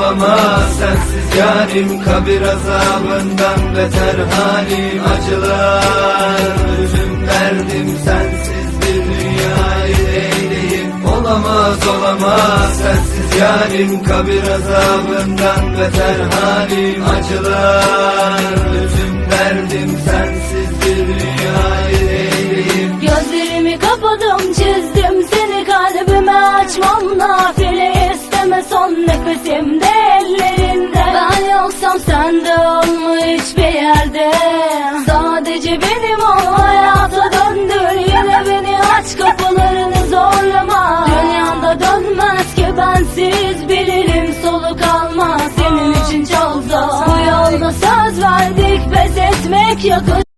olamaz sensiz yarim Kabir azabından beter halim acılar. Üzüm derdim sensiz bir dünyayı eyleyim Olamaz olamaz. Sensiz yarim Kabir azabından beter halim acılar. Üzüm derdim sensiz bir dünyayı eyleyim Gözlerimi kapadım çizdim seni kalbime açmam nafile yoksam sen de olma hiçbir yerde. Sadece benim ol hayata döndür. Yine beni aç kapılarını zorlama. Dünyada dönmez ki bensiz bilirim soluk almaz. Senin için çok zor. Bu yolda söz verdik pes etmek yok